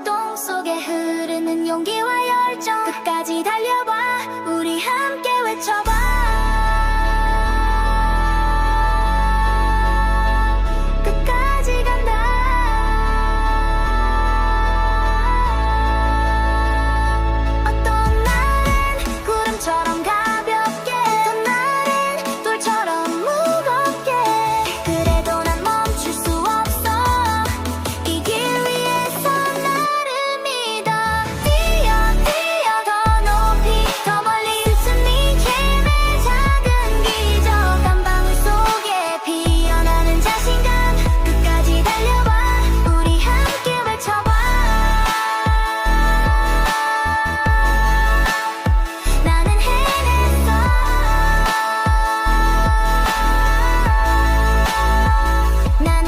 감동 속에 흐르는 용기와 열정 끝까지 달려